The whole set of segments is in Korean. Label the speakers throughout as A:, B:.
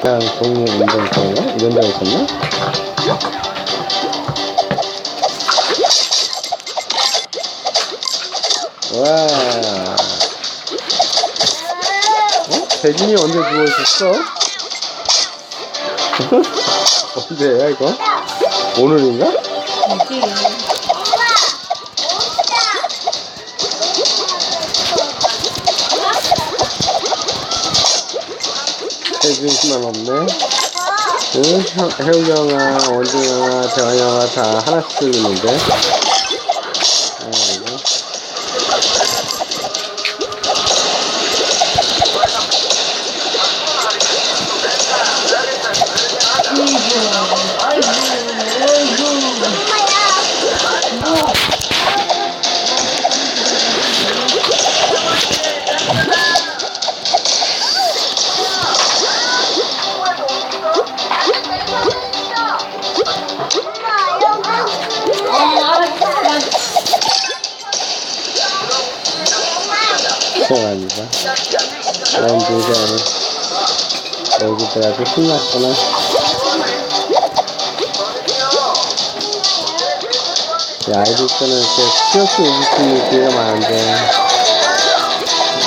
A: 그냥 동네 운동장인가? 이런 데가 있었나? 와. 어? 대진이 언제 누워있었어? 언제야, 이거? 오늘인가? 대진이만 없네. 응? 형- 해우 형아, 대환 형아 다 하나씩 들리는데. 시원하니까. 원두장. 여기들 아주 신났구나. 야, 아이들 때는 이렇게 수 있는 기회가 많은데,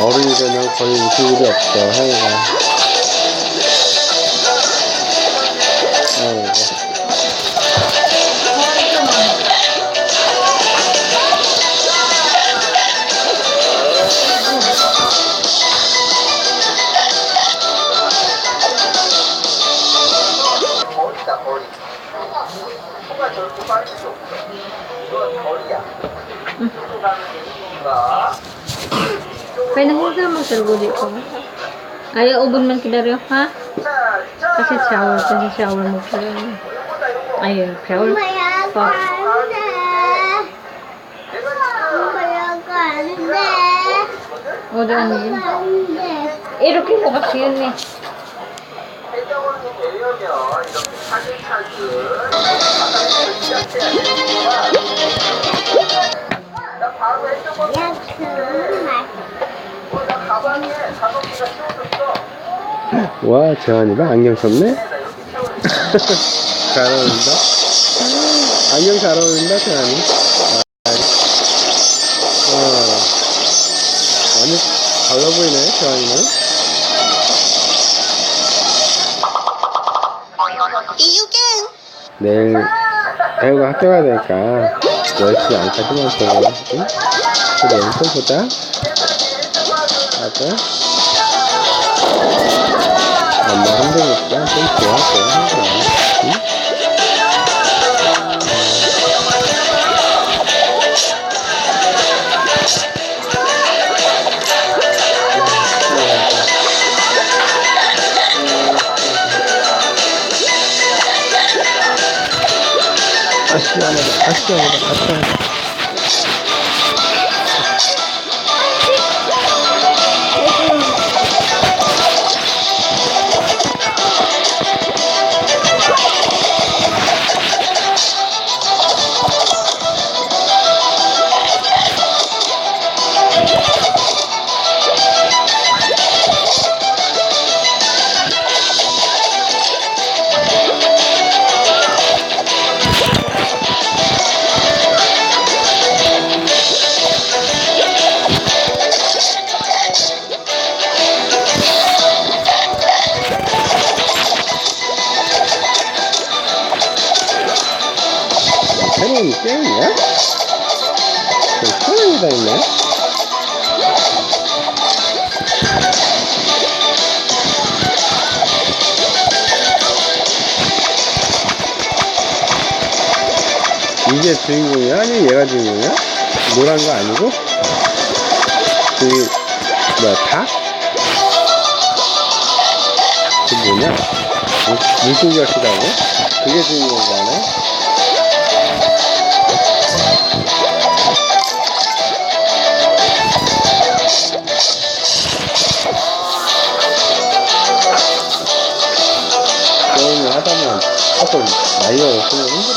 A: 어른이 되면 거의 웃을 일이 없어, 하이가.
B: 거리 소가 저렇게 빠질 수 없어 이건 거리야 이쪽으로 게 이쪽인가
C: Pinahingga mo sa gudi ko. Ayaw ubon man kita rin, ha? Kasi shower, kasi shower mo pa rin. Ayaw, shower. Pa. O, dyan yun. Irokin ko kasi yun eh.
B: 해적원이 되려면 이렇게 차근차근 바닥에서 시작해야 되는구나 나 바로 해적원 어, 나 가방에 자동기가 씌워졌어
A: 와, 재환이가 안경 썼네?
B: 나 이렇게 씌워졌어
A: 잘 어울린다. 안경 잘 어울린다, 재환이. 와. 완전 달라 보이네, 재환이는. 내일 애우가 학교 가야 되니까 10시 안까지만 더, 응? 그 내일 또 보자. 맞아? 엄마 힘드니 아, 시원하다. 아, 시원하 다. 새로운 게임이야? 좀 편하게 다있네 이게 주인공이야? 아니 얘가 주인공이야? 노란 거 아니고? 그 뭐야 닭? 그 뭐냐? 물- 물고기 같기도 하고 그게 주인공인가 하네? 没有。